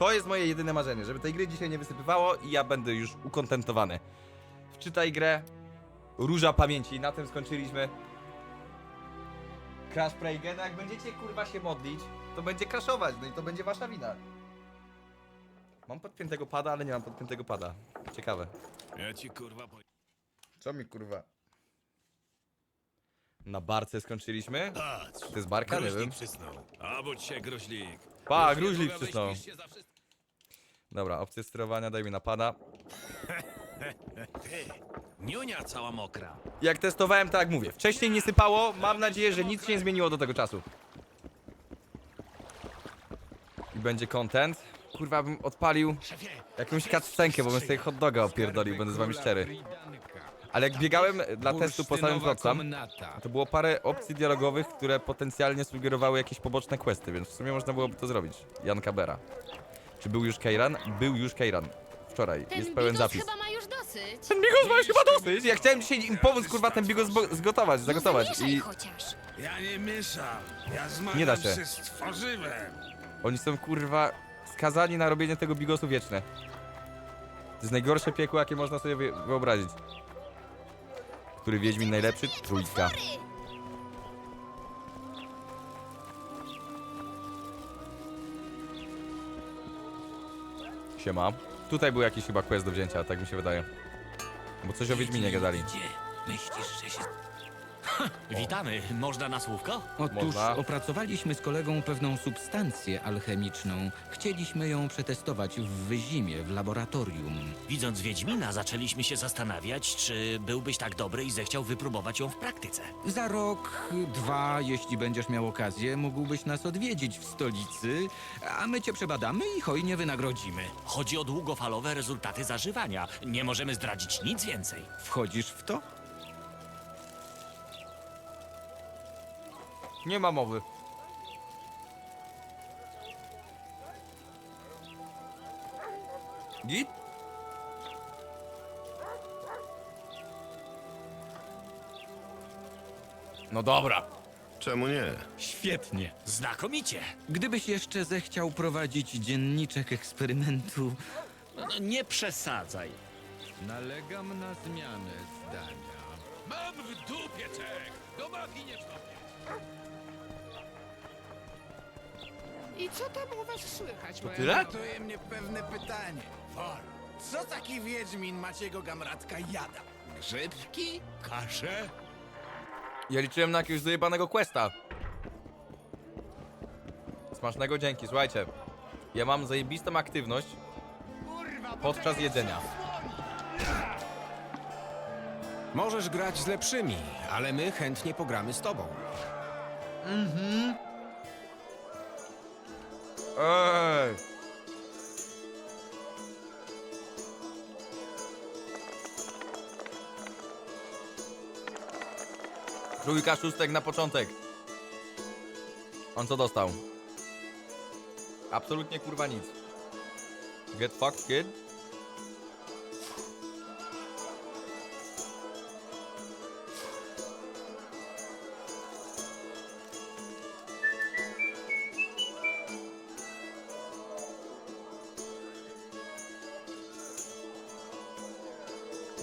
To jest moje jedyne marzenie, żeby tej gry dzisiaj nie wysypywało i ja będę już ukontentowany. Wczytaj grę Róża Pamięci, na tym skończyliśmy. Crash Preygen, jak będziecie kurwa się modlić, to będzie crashować, no i to będzie wasza wina. Mam podpiętego pada, ale nie mam podpiętego pada. Ciekawe. Ja ci kurwa po... Co mi kurwa? Na barce skończyliśmy? Patrz, To jest barka? Nie wiem. przysnął. A bądź się. Pa, gruźlik przysnął. się za wszystko. Dobra, opcję sterowania daj mi napada. Ty, niunia cała mokra. Jak testowałem, tak jak mówię. Wcześniej nie sypało, mam nadzieję, że nic się nie zmieniło do tego czasu. I będzie content. Kurwa, bym odpalił jakąś cutscenkę, bo bym sobie hot doga opierdolił, będę z wami szczery. Ale jak biegałem dla testu po samym Wrocłam, to było parę opcji dialogowych, które potencjalnie sugerowały jakieś poboczne questy, więc w sumie można byłoby to zrobić. Jan Kabera. Czy był już Kejran? Był już Kejran. Wczoraj. Ten Jest pełen bigos zapis. chyba ma już dosyć. Ten bigos ma już chyba dosyć. Ja chciałem dzisiaj im pomóc, kurwa, ten bigos zgotować, zagotować. I chociaż. Ja nie mieszam. Ja zmagam Nie da się. się z tworzywem. oni są, kurwa, skazani na robienie tego bigosu wieczne. To jest najgorsze piekło, jakie można sobie wy- wyobrazić. Który Wiedźmin najlepszy? Trójka. Potwory! Siema. Tutaj był jakiś chyba quest do wzięcia, tak mi się wydaje. Bo coś o Wiedźminie gadali. Myślisz, że się... Witamy, można na słówko? Otóż Można. opracowaliśmy z kolegą pewną substancję alchemiczną. Chcieliśmy ją przetestować w Wyzimie, w laboratorium. Widząc Wiedźmina, zaczęliśmy się zastanawiać, czy byłbyś tak dobry i zechciał wypróbować ją w praktyce. Za rok, dwa, jeśli będziesz miał okazję, mógłbyś nas odwiedzić w stolicy, a my cię przebadamy i hojnie wynagrodzimy. Chodzi o długofalowe rezultaty zażywania. Nie możemy zdradzić nic więcej. Wchodzisz w to? Nie ma mowy. Git? No dobra. Czemu nie? Świetnie. Znakomicie. Gdybyś jeszcze zechciał prowadzić dzienniczek eksperymentu, No, no, nie przesadzaj. nalegam na zmianę zdania. Mam w dupie czek! Do mafii nie wstąpię. I co tam u was słychać, moja tyle? Ratuje mnie pewne pytanie. Wol, co taki Wiedźmin Maciego Gamratka jada? Grzybki? Kaszę? Ja liczyłem na jakiegoś zajebanego questa. Smacznego dzięki, słuchajcie. Ja mam zajebistą aktywność podczas jedzenia. Możesz grać z lepszymi, ale my chętnie pogramy z tobą. Ej! Trójka szóstek na początek. On co dostał? Absolutnie kurwa nic. Get fucked, kid.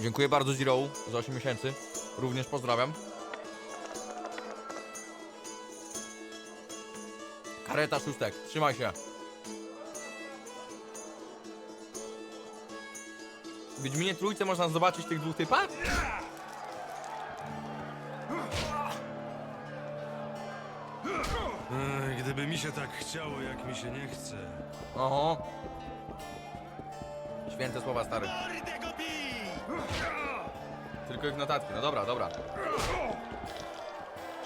Dziękuję bardzo Zero za 8 miesięcy. Również pozdrawiam. Kareta szóstek, trzymaj się. W Wiedźminie trójce można zobaczyć tych dwóch typach? Gdyby mi się tak chciało, jak mi się nie chce. Oho. Święte słowa stary. Tylko ich notatki, no dobra, dobra.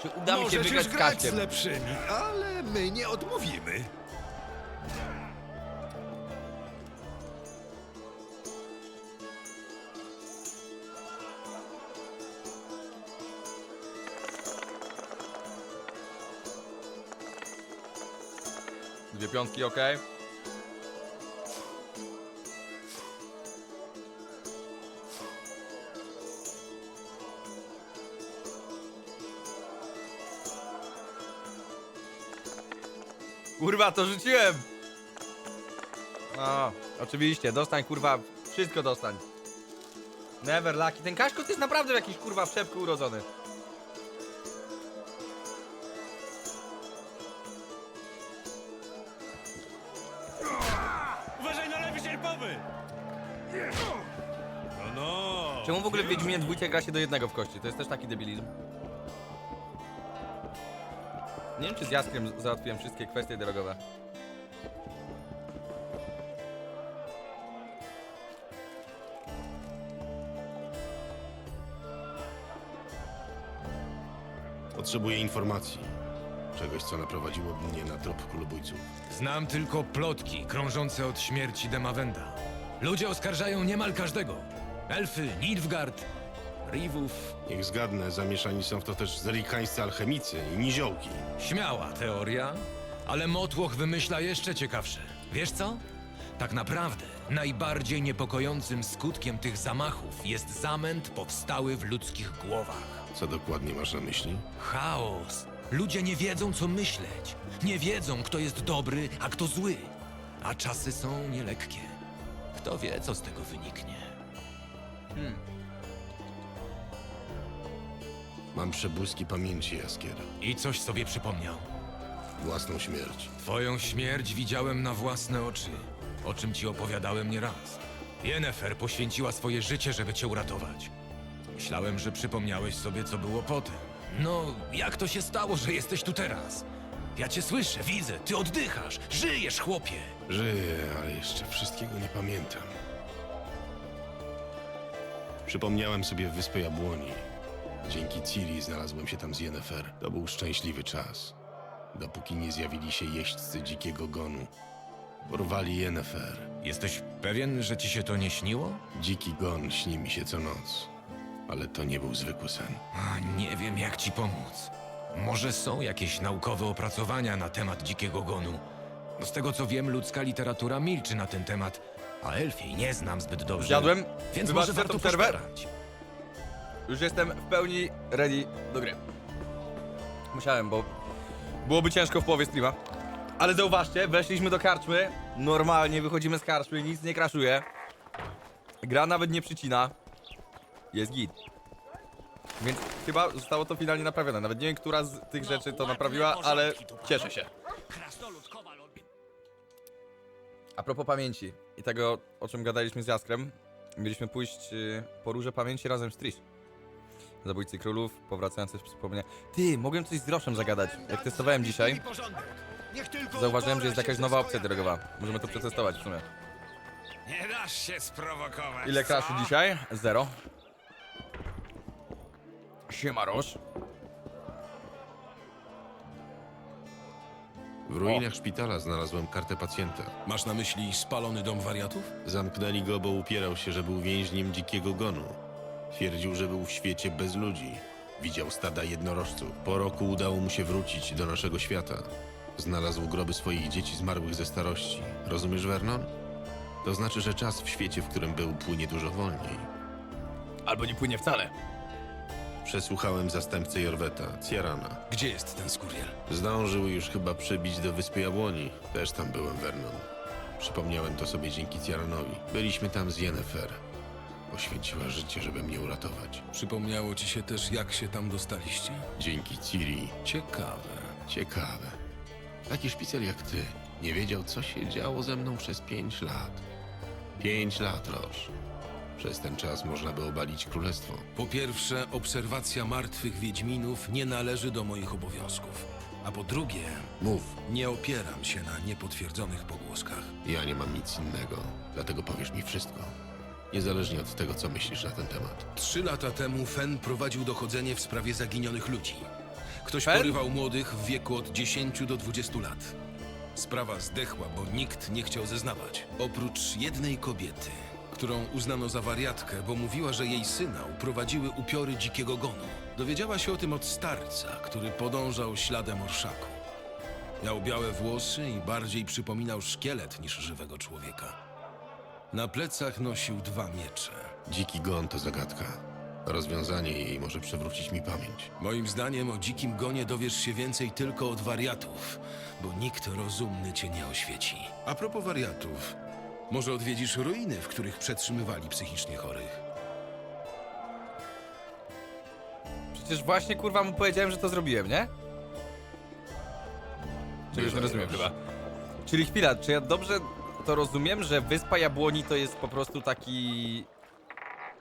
Czy uda mi się Możesz wygrać już z grać z Kaśkiem? lepszymi, ale my nie odmówimy. Dwie piątki, ok. Kurwa, to rzuciłem! No, oczywiście, dostań kurwa, wszystko dostań. Never lucky. Ten Kaśko to jest naprawdę jakiś kurwa w szepku urodzony. Uważaj na lewy sierpowy! No, no! Czemu w ogóle w Wiedźminie dwójce gra się do jednego w kości? To jest też taki debilizm. Nie wiem, czy z Jaskrem załatwiłem wszystkie kwestie drogowe. Potrzebuję informacji. Czegoś, co naprowadziłoby mnie na trop królobójców. Znam tylko plotki krążące od śmierci Demawenda. Ludzie oskarżają niemal każdego. Elfy, Nilfgaard, Rivów. Niech zgadnę, zamieszani są w to też zerikańscy alchemicy i niziołki. Śmiała teoria, ale Motłoch wymyśla jeszcze ciekawsze. Wiesz co? Tak naprawdę najbardziej niepokojącym skutkiem tych zamachów jest zamęt powstały w ludzkich głowach. Co dokładnie masz na myśli? Chaos. Ludzie nie wiedzą, co myśleć. Nie wiedzą, kto jest dobry, a kto zły. A czasy są nielekkie. Kto wie, co z tego wyniknie. Mam przebłyski pamięci, Jaskier. I coś sobie przypomniał. Własną śmierć. Twoją śmierć widziałem na własne oczy, o czym ci opowiadałem nieraz. Yennefer poświęciła swoje życie, żeby cię uratować. Myślałem, że przypomniałeś sobie, co było potem. No, jak to się stało, że jesteś tu teraz? Ja cię słyszę, widzę, ty oddychasz, żyjesz, chłopie. Żyję, ale jeszcze wszystkiego nie pamiętam. Przypomniałem sobie Wyspę Jabłoni. Dzięki Ciri znalazłem się tam z Yennefer. To był szczęśliwy czas. Dopóki nie zjawili się jeźdźcy dzikiego gonu. Porwali Yennefer. Jesteś pewien, że ci się to nie śniło? Dziki gon śni mi się co noc. Ale to nie był zwykły sen. A, nie wiem, jak ci pomóc. Może są jakieś naukowe opracowania na temat dzikiego gonu. No z tego co wiem, ludzka literatura milczy na ten temat, a elfiej nie znam zbyt dobrze. Zjadłem. Więc Wybaczcie może za warto tą przerwę. poszperać. Już jestem w pełni ready do gry. Musiałem, bo byłoby ciężko w połowie streama. Ale zauważcie, weszliśmy do karczmy. Normalnie wychodzimy z karczmy, nic nie kraszuje. Gra nawet nie przycina. Jest git. Więc chyba zostało to finalnie naprawione. Nawet nie wiem, która z tych rzeczy to naprawiła, ale cieszę się. A propos pamięci i tego, o czym gadaliśmy z Jaskrem, mieliśmy pójść y, po róże pamięci razem z Trish. Zabójcy królów, powracające wspomnienia. Ty, mogłem coś z groszem zagadać. Jak testowałem dzisiaj, zauważyłem, że jest jakaś nowa opcja drogowa. Możemy to przetestować w sumie. Nie dasz się sprowokować. Ile kraszy dzisiaj? Zero. Siema Roż. W ruinach szpitala znalazłem kartę pacjenta. Masz na myśli spalony dom wariatów? Zamknęli go, bo upierał się, że był więźniem dzikiego gonu. Twierdził, że był w świecie bez ludzi. Widział stada jednorożców. Po roku udało mu się wrócić do naszego świata. Znalazł groby swoich dzieci zmarłych ze starości. Rozumiesz, Vernon? To znaczy, że czas w świecie, w którym był, płynie dużo wolniej. Albo nie płynie wcale. Przesłuchałem zastępcę Jorweta, Ciarana. Gdzie jest ten skurwiel? Zdążył już chyba przebić do Wyspy Jabłoni. Też tam byłem, Vernon. Przypomniałem to sobie dzięki Ciaranowi. Byliśmy tam z Yennefer. Poświęciła życie, żeby mnie uratować. Przypomniało ci się też, jak się tam dostaliście? Dzięki Ciri. Ciekawe. Ciekawe. Taki szpicel jak ty nie wiedział, co się działo ze mną przez pięć lat. Pięć lat, Roż. Przez ten czas można by obalić królestwo. Po pierwsze, obserwacja martwych wiedźminów nie należy do moich obowiązków. A po drugie, Mów, nie opieram się na niepotwierdzonych pogłoskach. ja nie mam nic innego, dlatego powiesz mi wszystko. Niezależnie od tego, co myślisz na ten temat. Trzy lata temu Fen prowadził dochodzenie w sprawie zaginionych ludzi. Ktoś Fen? porywał młodych w wieku od 10 do 20 lat. Sprawa zdechła, bo nikt nie chciał zeznawać. Oprócz jednej kobiety, którą uznano za wariatkę, bo mówiła, że jej syna uprowadziły upiory dzikiego gonu. Dowiedziała się o tym od starca, który podążał śladem orszaku. Miał białe włosy i bardziej przypominał szkielet niż żywego człowieka. Na plecach nosił dwa miecze. Dziki gon to zagadka. Rozwiązanie jej może przywrócić mi pamięć. Moim zdaniem o dzikim gonie dowiesz się więcej tylko od wariatów, bo nikt rozumny cię nie oświeci. A propos wariatów, Może odwiedzisz ruiny, w których przetrzymywali psychicznie chorych. Przecież właśnie kurwa mu powiedziałem, że to zrobiłem, nie? Czegoś nie rozumiem chyba. Czyli chwila, czy ja dobrze to rozumiem, że Wyspa Jabłoni to jest po prostu taki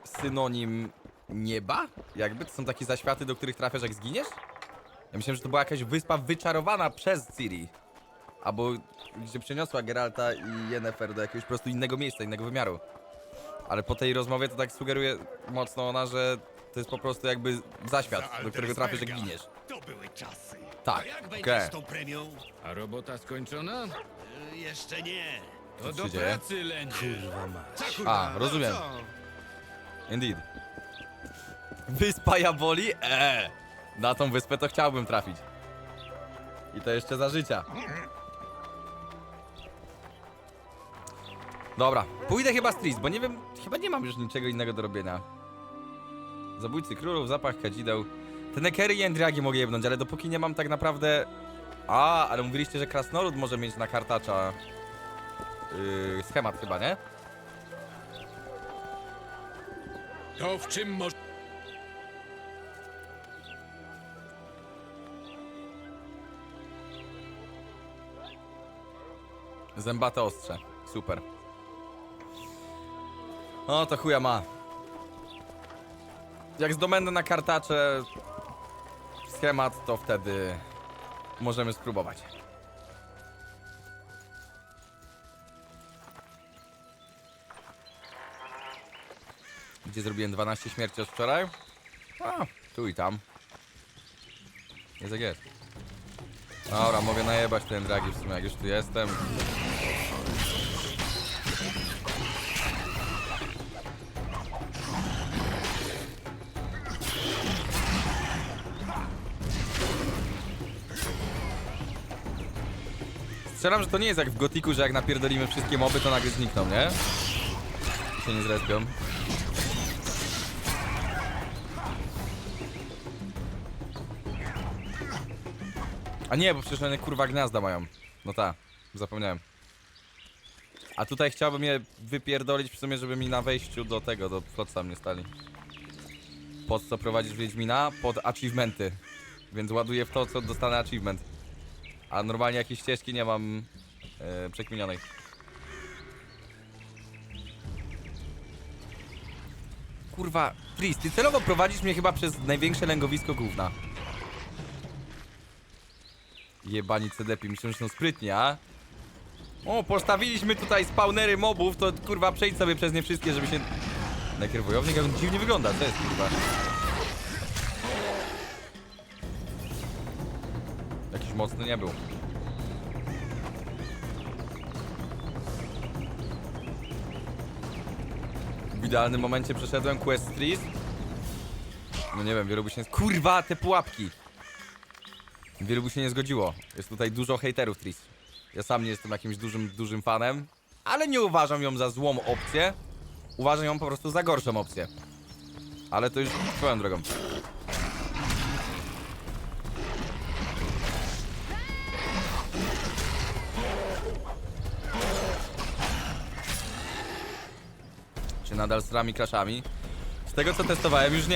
synonim nieba? Jakby to są takie zaświaty, do których trafiasz jak zginiesz? Ja myślałem, że to była jakaś wyspa wyczarowana przez Ciri. Albo gdzie przeniosła Geralta i Yennefer do jakiegoś po prostu innego miejsca, innego wymiaru. Ale po tej rozmowie to tak sugeruje mocno ona, że to jest po prostu jakby zaświat, do którego trafisz jak giniesz. To były czasy. Tak, Jak okej. będzie z tą premią? A robota skończona? Y, Jeszcze nie. To się do dzieje? pracy, Lenie. A, rozumiem. Indeed. Wyspa Jaboli? Eee. Na tą wyspę to chciałbym trafić. I to jeszcze za życia. Dobra, pójdę chyba z Tris, bo nie wiem, chyba nie mam już niczego innego do robienia. Zabójcy królów, zapach kadzideł. Te nekery i endragi mogę jebnąć, ale dopóki nie mam tak naprawdę... A, ale mówiliście, że krasnolud może mieć na kartacza... Yy, schemat chyba, nie? To w czym może... Zębate ostrze. Super. No to chuja ma. Jak zdobędę na kartacze schemat, to wtedy możemy spróbować. Gdzie zrobiłem 12 śmierci od wczoraj? A, tu i tam. Jest jak jest. Dobra, mogę najebać ten dragi w sumie, jak już tu jestem. Strzelam, że to nie jest jak w Gotiku, że jak napierdolimy wszystkie moby, to nagle znikną, nie? I się nie zrespią. A nie, bo przecież one kurwa gniazda mają. No tak, zapomniałem. A tutaj chciałbym je wypierdolić w sumie, żeby mi na wejściu do tego, do flotta mnie stali. Pod co prowadzisz Wiedźmina? Pod achievementy. Więc ładuję w to, co dostanę achievement. A normalnie jakiejś ścieżki nie mam e, przekminionej. Kurwa, Tris, ty celowo prowadzisz mnie chyba przez największe lęgowisko gówna. Jebani CDP, myślę, że są sprytni, a? O, postawiliśmy tutaj spawnery mobów, to kurwa przejdź sobie przez nie wszystkie, żeby się... Najpierw wojownik, on dziwnie wygląda, co jest kurwa? Jakiś mocny nie był. W idealnym momencie przeszedłem quest trees. No nie wiem, wielu by się... Kurwa, te pułapki! Wielu by się nie zgodziło. Jest tutaj dużo hejterów Tris. Ja sam nie jestem jakimś dużym, dużym fanem, ale nie uważam ją za złą opcję. Uważam ją po prostu za gorszą opcję. Ale to już swoją drogą. Czy nadal z rami crashami? Z tego co testowałem już nie.